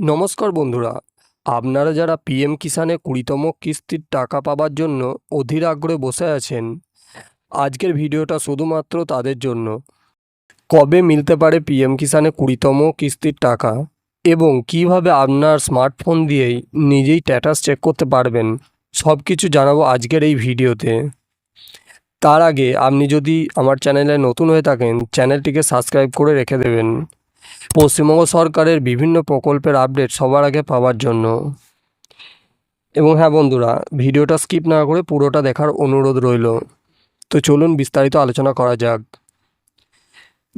নমস্কার বন্ধুরা, আপনারা যারা পিএম কিষানে কুড়িতম কিস্তির টাকা পাবার জন্য অধীর আগ্রহে বসে আছেন, আজকের ভিডিওটা শুধুমাত্র তাদের জন্য। কবে মিলতে পারে পিএম কিষানে কুড়িতম কিস্তির টাকা এবং কীভাবে আপনার স্মার্টফোন দিয়েই নিজেই স্ট্যাটাস চেক করতে পারবেন সব কিছু জানাব আজকের এই ভিডিওতে। তার আগে আপনি যদি আমার চ্যানেলে নতুন হয়ে থাকেন চ্যানেলটিকে সাবস্ক্রাইব করে রেখে দেবেন। পশ্চিমবঙ্গ সরকারের বিভিন্ন প্রকল্পের আপডেট সবার আগে পাওয়ার জন্য। এবং হ্যাঁ বন্ধুরা, ভিডিওটা স্কিপ না করে পুরোটা দেখার অনুরোধ রইল। তো চলুন বিস্তারিত আলোচনা করা যাক।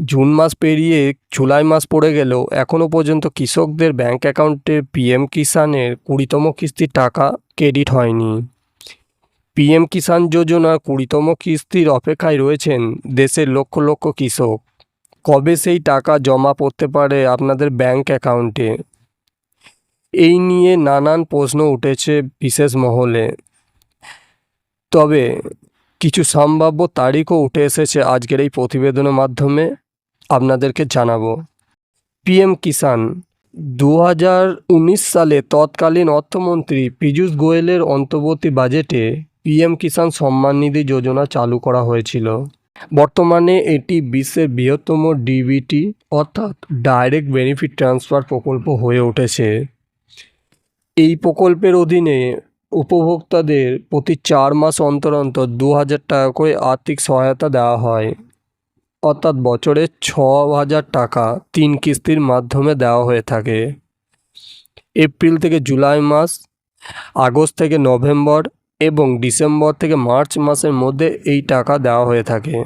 জুন মাস পেরিয়ে জুলাই মাস পড়ে গেলেও এখনও পর্যন্ত কৃষকদের ব্যাংক অ্যাকাউন্টে পিএম কিষানের কুড়িতম কিস্তির টাকা ক্রেডিট হয়নি। পিএম কিষাণ যোজনার কুড়িতম কিস্তির অপেক্ষায় রয়েছেন দেশের লক্ষ লক্ষ কৃষক। কবে সেই টাকা জমা পড়তে পারে আপনাদের ব্যাংক অ্যাকাউন্টে? এই নিয়ে নানান প্রশ্ন উঠেছে বিশেষ মহলে। তবে কিছু সম্ভাব্য তারিখও উঠে এসেছে আজকের এই প্রতিবেদনের মাধ্যমে। আপনাদেরকে জানাব। পিএম কিষাণ দু হাজার উনিশ সালে তৎকালীন অর্থমন্ত্রী পীযূষ গোয়েলের অন্তর্বর্তী বাজেটে পিএম কিষাণ সম্মান নিধি যোজনা চালু করা হয়েছিল। বর্তমানে এটি বিশ্বের বৃহত্তম ডিবিটি অর্থাৎ ডাইরেক্ট বেনিফিট ট্রান্সফার প্রকল্প হয়ে উঠেছে। এই প্রকল্পের অধীনে উপভোক্তাদের প্রতি চার মাস অন্তর অন্তর দু হাজার টাকা করে আর্থিক সহায়তা দেওয়া হয়। অর্থাৎ বছরে ছ হাজার টাকা তিন কিস্তির মাধ্যমে দেওয়া হয়ে থাকে। এপ্রিল থেকে জুলাই মাস, আগস্ট থেকে নভেম্বর এবং ডিসেম্বর থেকে মার্চ মাসের মধ্যে এই টাকা দেওয়া হয়ে থাকে।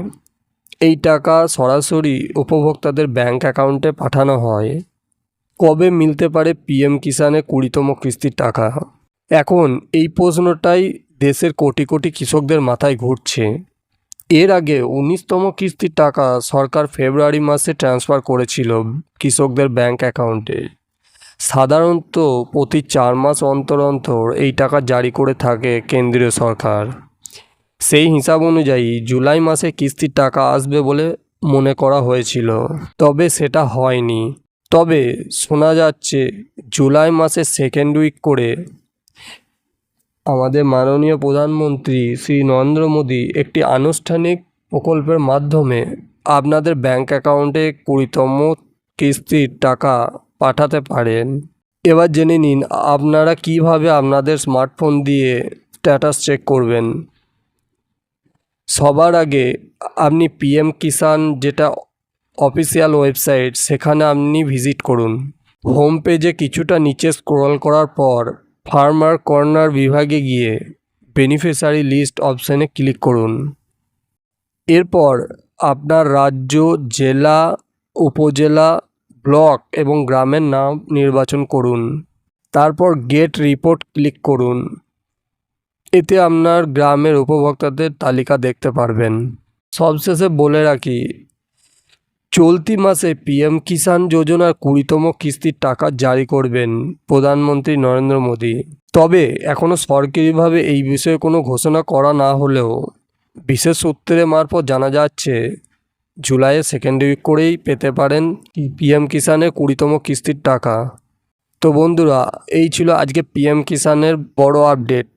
এই টাকা সরাসরি উপভোক্তাদের ব্যাংক অ্যাকাউন্টে পাঠানো হয়। কবে মিলতে পারে পিএম কিষানে কুড়িতম কিস্তির টাকা? এখন এই প্রশ্নটাই দেশের কোটি কোটি কৃষকদের মাথায় ঘুরছে। এর আগে উনিশতম কিস্তির টাকা সরকার ফেব্রুয়ারি মাসে ট্রান্সফার করেছিল কৃষকদের ব্যাংক অ্যাকাউন্টে। সাধারণত প্রতি চার মাস অন্তর অন্তর এই টাকা জারি করে থাকে কেন্দ্রীয় সরকার। সেই হিসাব অনুযায়ী জুলাই মাসে কিস্তির টাকা আসবে বলে মনে করা হয়েছিল, তবে সেটা হয়নি। তবে শোনা যাচ্ছে, জুলাই মাসের সেকেন্ড উইক করে আমাদের মাননীয় প্রধানমন্ত্রী শ্রী নরেন্দ্র মোদী একটি আনুষ্ঠানিক প্রকল্পের মাধ্যমে আপনাদের ব্যাংক অ্যাকাউন্টে কুড়িতম কিস্তির টাকা পাঠাতে পারেন। এবার জেনে নিন, আপনারা কীভাবে আপনাদের স্মার্টফোন দিয়ে স্ট্যাটাস চেক করবেন? সবার আগে আপনি পিএম কিষাণ যেটা অফিসিয়াল ওয়েবসাইট, সেখানে আপনি ভিজিট করুন। হোম পেজে কিছুটা নিচে স্ক্রল করার পর ফার্মার কর্নার বিভাগে গিয়ে বেনিফিশিয়ারি লিস্ট অপশানে ক্লিক করুন। এরপর আপনার রাজ্য, জেলা, উপজেলা ব্লক এবং গ্রামের নাম নির্বাচন করুন। তারপর গেট রিপোর্ট ক্লিক করুন। এতে আপনার গ্রামের উপভোক্তাদের তালিকা দেখতে পারবেন। সবশেষে বলে রাখি, চলতি মাসে পিএম কিষাণ যোজনার কুড়িতম কিস্তির টাকা জারি করবেন প্রধানমন্ত্রী নরেন্দ্র মোদী। তবে এখনও সরকারিভাবে এই বিষয়ে কোনো ঘোষণা করা না হলেও বিশেষ সূত্রের মারফত জানা যাচ্ছে জুলাইয়ের সেকেন্ড উইক করেই পেতে পারেন পিএম কিষাণের কুড়িতম কিস্তির টাকা। তো বন্ধুরা, এই ছিল আজকে পিএম কিষাণের বড় আপডেট।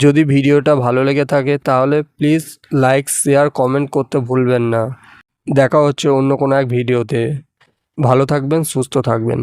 যদি ভিডিওটা ভালো লেগে থাকে তাহলে প্লিজ লাইক, শেয়ার, কমেন্ট করতে ভুলবেন না। দেখা হচ্ছে অন্য কোনো এক ভিডিওতে। ভালো থাকবেন, সুস্থ থাকবেন।